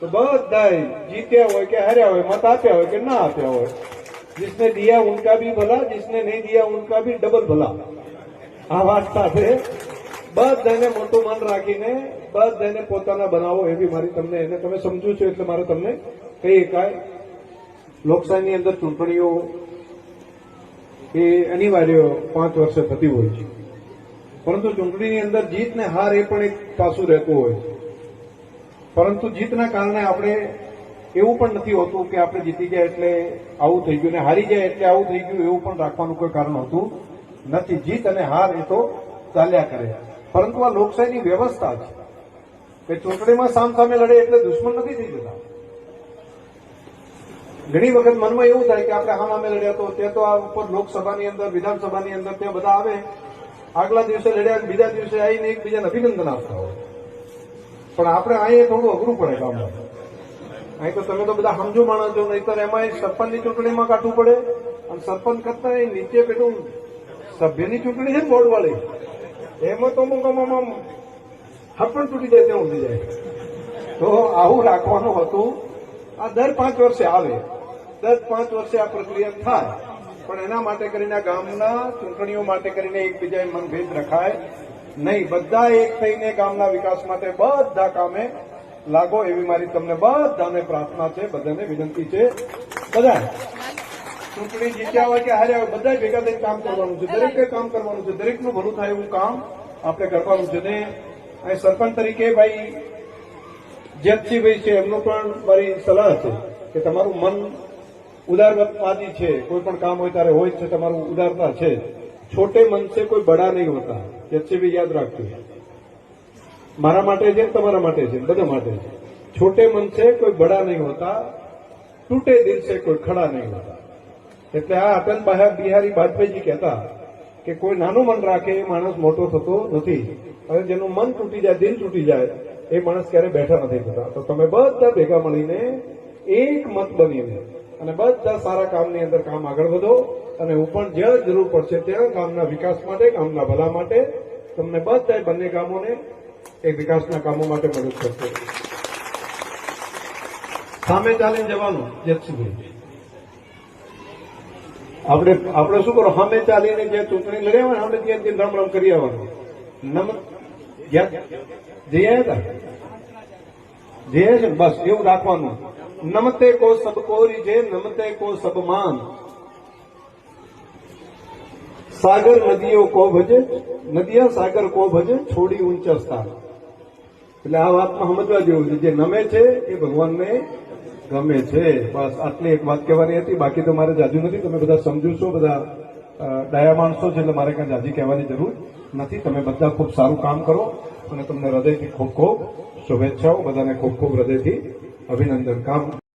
તો બધા જીત્યા હોય કે હાર્યા હોય મત આપ્યા હોય કે ના આપ્યા હોય जिसने दिया उनका भी भला जिसने नहीं दिया उनका भी डबल ભલા આ વાત સાથે બધાને મોટું મન રાખીને બધાને પોતાના બનાવો એવી મારી તમને એને તમે સમજુ છો એટલે મારે તમને કહી શકાય લોકશાહીની અંદર ચૂંટણીઓ એ અનિવાર્ય પાંચ વર્ષે થતી હોય છે પરંતુ ચૂંટણીની અંદર જીત ને હાર એ પણ એક પાસું રહેતું હોય છે પરંતુ જીતના કારણે આપણે એવું પણ નથી હોતું કે આપણે જીતી જાય એટલે આવું થઈ ગયું ને હારી જાય એટલે આવું થઈ ગયું એવું પણ રાખવાનું કોઈ કારણ હોતું નથી. જીત અને હાર એ તો ચાલ્યા કરે. પરંતુ આ લોકશાહીની વ્યવસ્થા છે કે ચૂંટણીમાં સામ સામે લડે એટલે દુશ્મન નથી થઈ જતા. ઘણી વખત મનમાં એવું થાય કે આપણે હામ સામે લડ્યા તો તે તો આ ઉપર લોકસભાની અંદર, વિધાનસભાની અંદર ત્યાં બધા આવે, આગલા દિવસે લડ્યા, બીજા દિવસે આવીને એકબીજાને અભિનંદન આપતા હોય. પણ આપણે અહીંયા થોડું અઘરું પડે ગામમાં. અહીં તો તમે તો બધા સમજો માણસ છો, નહીતર એમાં સરપંચની ચૂંટણીમાં કાઢવું પડે. અને સરપંચ કરતા એ નીચે પેલું સભ્યની ચૂંટણી છે ને બોર્ડ વાળી. એમાં તો અમુક અમુક હાથ તૂટી જાય, ત્યાં ઊંધી જાય. તો આવું રાખવાનું હતું. આ દર પાંચ વર્ષે આવે. દર પાંચ વર્ષે આ પ્રક્રિયા થાય. પણ એના માટે કરીને આ ગામના ચૂંટણીઓ માટે કરીને એકબીજાએ મનભેદ રખાય. નહીં બધા એક થઈને ગામના વિકાસ માટે બધા કામે લાગો એવી મારી તમને બધાને પ્રાર્થના છે, બધાને વિનંતી છે. બધા ચૂંટણી જીત્યા હોય કે હારે બધા ભેગા થઈને કામ કરવાનું છે. દરેકે કામ કરવાનું છે. દરેકનું ભલું થાય એવું કામ આપણે કરવાનું છે. ને અહીં સરપંચ તરીકે ભાઈ જેતસિંહભાઈ છે, એમનો પણ મારી સલાહ છે કે તમારું મન ઉદારવાદી છે. કોઈ પણ કામ હોય ત્યારે હોય છે, તમારું ઉદારતા છે. છોટે મન છે, કોઈ બડા નહીં હોતા. બી યાદ રાખજો. મારા માટે છે તમારા માટે છે બધા માટે છે. છોટે મન છે, કોઈ બડા નહીં હોતા. તૂટે દિલ છે, કોઈ ખડા નહીં હોતા. એટલે આ અટલ બિહારી વાજપેયીજી કહેતા કે કોઈ નાનું મન રાખે એ માણસ મોટો થતો નથી. હવે જેનું મન તૂટી જાય, દિલ તૂટી જાય, એ માણસ ક્યારે બેઠા નથી થતા. તો તમે બધા ભેગા મળીને એક મત બનીને અને બધા સારા કામની અંદર કામ આગળ વધો. અને હું પણ જ્યાં જરૂર પડશે ત્યાં ગામના વિકાસ માટે, ગામના ભલા માટે તમને બધા બંને ગામોને એ વિકાસના કામો માટે મદદ કરશે. સામે ચાલીને જવાનું જેતસિંહભાઈ આપણે આપણે શું કરો? સામે ચાલીને જે ચૂંટણી લડી આવે સામે ત્યાં ત્યાં રમ રમ કરી આવવાનું. નમ જઈ આવ્યા આવ્યા છે બસ, એવું રાખવાનું. નમતે કો સબ કોરી જે, નમતે કો સબ માન. સાગર નદીઓ કો ભજે? નદીઓ સાગર કો ભજે? છોડી ઊંચા સ્થાન એટલે આ વાતમાં સમજવા જેવું છે. જે નમે છે એ ભગવાનને ગમે છે. બસ આટલી એક વાત કહેવાની હતી. બાકી તો મારે જાજુ નથી. તમે બધા સમજો છો, બધા ડાયા માણસો છે, એટલે મારે કાંઈ જાજી કહેવાની જરૂર નથી. તમે બધા ખૂબ સારું કામ કરો અને તમને હૃદયથી ખૂબ ખૂબ શુભેચ્છાઓ. બધાને ખૂબ ખૂબ હૃદયથી અભિનંદન. કામ